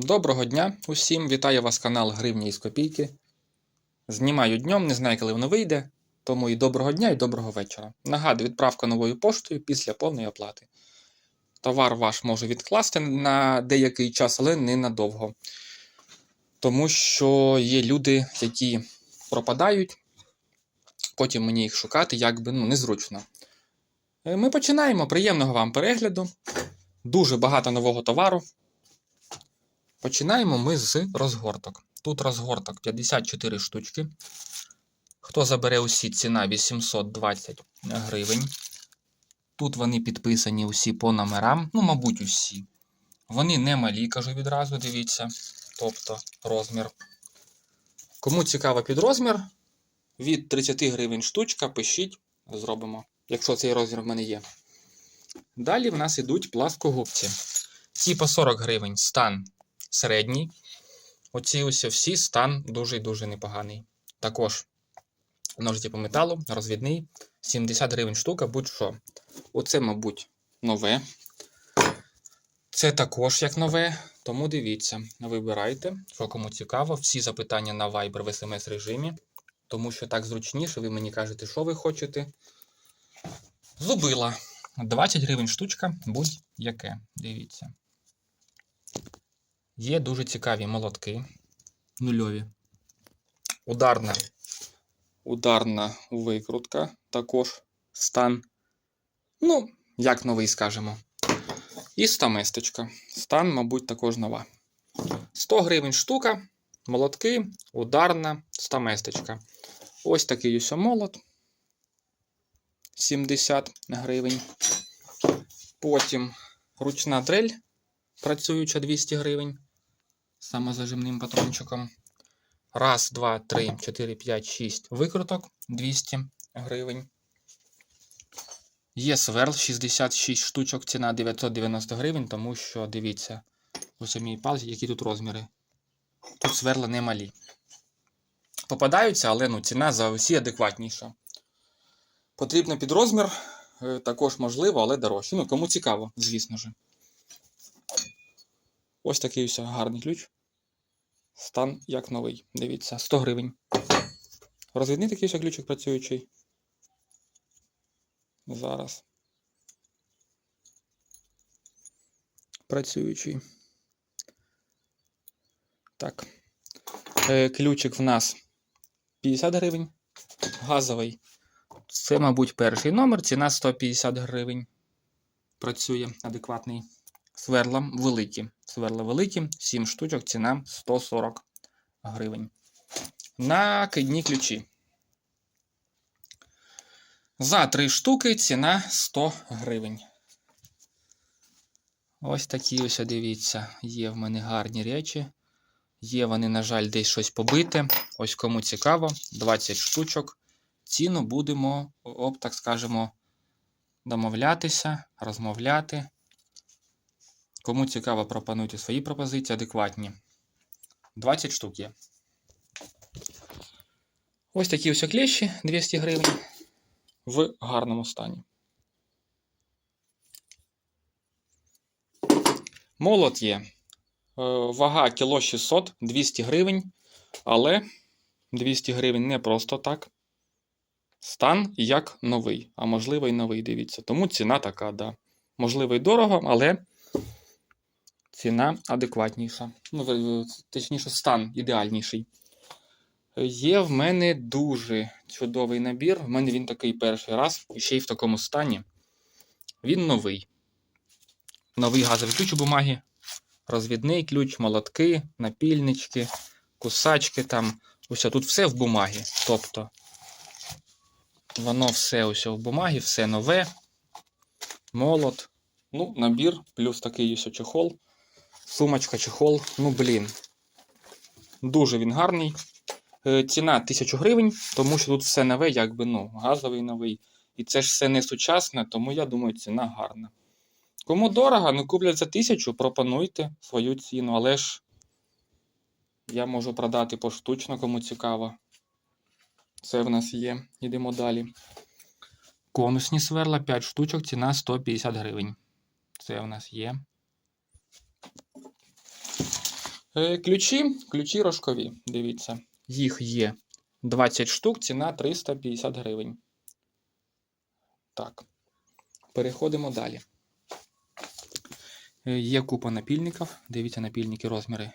Доброго дня усім! Вітаю вас канал Гривні із Копійки. Знімаю днем, не знаю, коли воно вийде. Тому і доброго дня, і доброго вечора. Нагадую, відправка новою поштою після повної оплати. Товар ваш можу відкласти на деякий час, але не надовго. Тому що є люди, які пропадають, потім мені їх шукати, якби ну, незручно. Е, Ми починаємо. Приємного вам перегляду. Дуже багато нового товару. Починаємо ми з розгорток. Тут розгорток 54 штучки. Хто забере усі, ціна 820 гривень. Тут вони підписані усі по номерам. Ну, мабуть, усі. Вони не малі, кажу відразу, дивіться. Тобто розмір. Кому цікаво під розмір, від 30 гривень штучка, пишіть, зробимо, якщо цей розмір в мене є. Далі в нас ідуть пласкогубці. Ці по 40 гривень стан середній. Оці ось всі стан дуже і дуже непоганий. Також ножиці по металу, розвідний, 70 гривень штука, будь-що. Оце, мабуть, нове. Це також як нове. Тому дивіться, вибирайте, що кому цікаво. Всі запитання на Viber в SMS режимі. Тому що так зручніше, ви мені кажете, що ви хочете. Зубила. 20 гривень штучка, будь-яке. Дивіться. Є дуже цікаві молотки. Нульові. Ударна. Ударна викрутка. Також стан. Ну, як новий, скажемо. І стаместочка. Стан, мабуть, також нова. 100 гривень штука. Молотки, ударна, стаместочка. Ось такий ось молот. 70 гривень. Потім ручна дрель працююча 200 гривень самозажимним патрончиком. Раз, два, три, чотири, п'ять, шість викруток 200 гривень. Є сверл 66 штучок, ціна 990 гривень, тому що дивіться, у мій палці, які тут розміри. Тут сверла немалі. Попадаються, але ну, ціна за усі адекватніша. Потрібно під розмір, е, також можливо, але дорожче. Ну, кому цікаво, звісно ж. Ось такий ось гарний ключ. Стан як новий. Дивіться, 100 гривень. Розвідний такий ось ключик працюючий. Зараз. Працюючий. Так. Е, ключик в нас 50 гривень. Газовий. Це, мабуть, перший номер. Ціна 150 гривень. Працює адекватний. Сверла великі. Сверла великі, 7 штучок, ціна 140 гривень. Накидні ключі. За 3 штуки ціна 100 гривень. Ось такі ось, дивіться, є в мене гарні речі. Є вони, на жаль, десь щось побите. Ось кому цікаво, 20 штучок. Ціну будемо, об, так скажемо, домовлятися, розмовляти. Кому цікаво, пропонуйте свої пропозиції адекватні. 20 штук є. Ось такі ось клещі 200 гривень в гарному стані. Молот є. Е, Вага кіло 600 200 гривень. Але 200 гривень не просто так. Стан як новий, а можливо і новий, дивіться. Тому ціна така, да. Можливо, і дорого, але ціна адекватніша. Ну, точніше, стан ідеальніший. Є в мене дуже чудовий набір. В мене він такий перший раз, ще й в такому стані. Він новий. Новий газовий ключ у бумагі, розвідний ключ, молотки, напільнички, кусачки там. Ось тут все в бумагі. Тобто, воно все ось в бумагі, все нове. Молот. Ну, набір, плюс такий ось чехол. Сумочка, чехол. Ну, блін. Дуже він гарний. Е, Ціна 1000 гривень, тому що тут все нове, якби ну, газовий новий. І це ж все не сучасне, тому я думаю, ціна гарна. Кому дорого, ну куплять за 1000, пропонуйте свою ціну, але ж я можу продати поштучно, кому цікаво. Це в нас є. Йдемо далі. Конусні сверла 5 штучок, ціна 150 гривень. Це в нас є. Е, Ключі, ключі рожкові. Дивіться. Їх є 20 штук, ціна 350 гривень. Так. Переходимо далі. Е, Є купа напільників. Дивіться напільники розміри.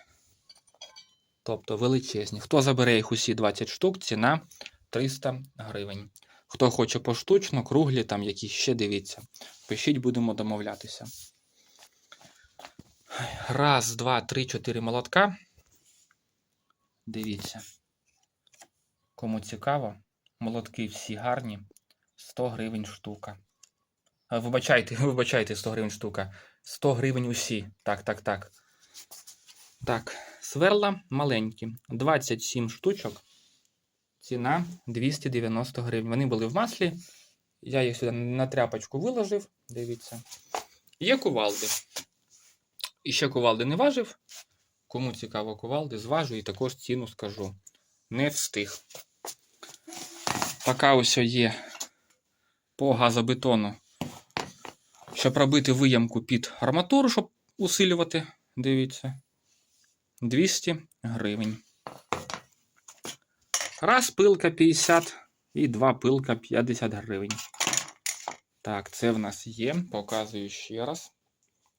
Тобто величезні. Хто забере їх усі 20 штук, ціна 300 гривень. Хто хоче поштучно, круглі, там якісь ще дивіться. Пишіть, будемо домовлятися. Раз, два, три, чотири молотка. Дивіться. Кому цікаво, молотки всі гарні. 100 гривень штука. Вибачайте, вибачайте, 100 гривень штука. 100 гривень усі. Так, так, так. Так, сверла маленькі. 27 штучок. Ціна 290 гривень. Вони були в маслі. Я їх сюди на тряпочку виложив. Дивіться. Є кувалди. І ще кувалди не важив. Кому цікаво кувалди, зважу і також ціну скажу. Не встиг. Така ось є по газобетону. Щоб робити виямку під арматуру, щоб усилювати. Дивіться. 200 гривень. Раз пилка 50 і два пилка 50 гривень. Так, це в нас є. Показую ще раз.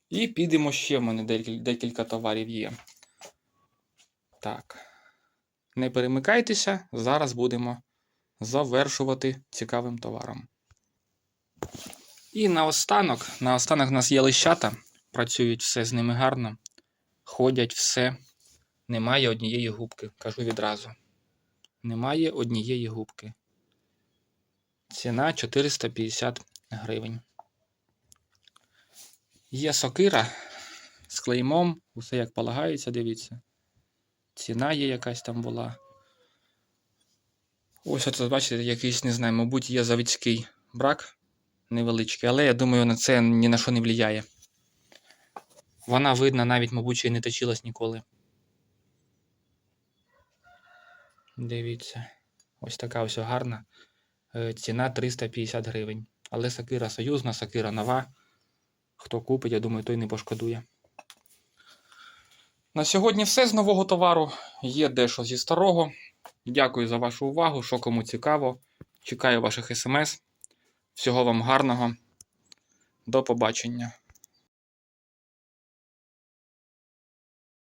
І підемо ще в мене декілька товарів є. Так. Не перемикайтеся, зараз будемо завершувати цікавим товаром. І наостанок, наостанок в нас є лищата. Працюють все з ними гарно. Ходять все. Немає однієї губки, кажу відразу. Немає однієї губки. Ціна 450 гривень. Є сокира з клеймом, усе як полагається, дивіться. Ціна є якась там була. Ось оце, бачите, якийсь, не знаю, мабуть, є заводський брак невеличкий, але я думаю, на це ні на що не впливає. Вона видна, навіть, мабуть, й не точилась ніколи. Дивіться. Ось така ось гарна. Е, Ціна 350 гривень. Але сакира союзна, сакира нова. Хто купить, я думаю, той не пошкодує. На сьогодні все з нового товару. Є дещо зі старого. Дякую за вашу увагу. Що кому цікаво. Чекаю ваших смс. Всього вам гарного. До побачення.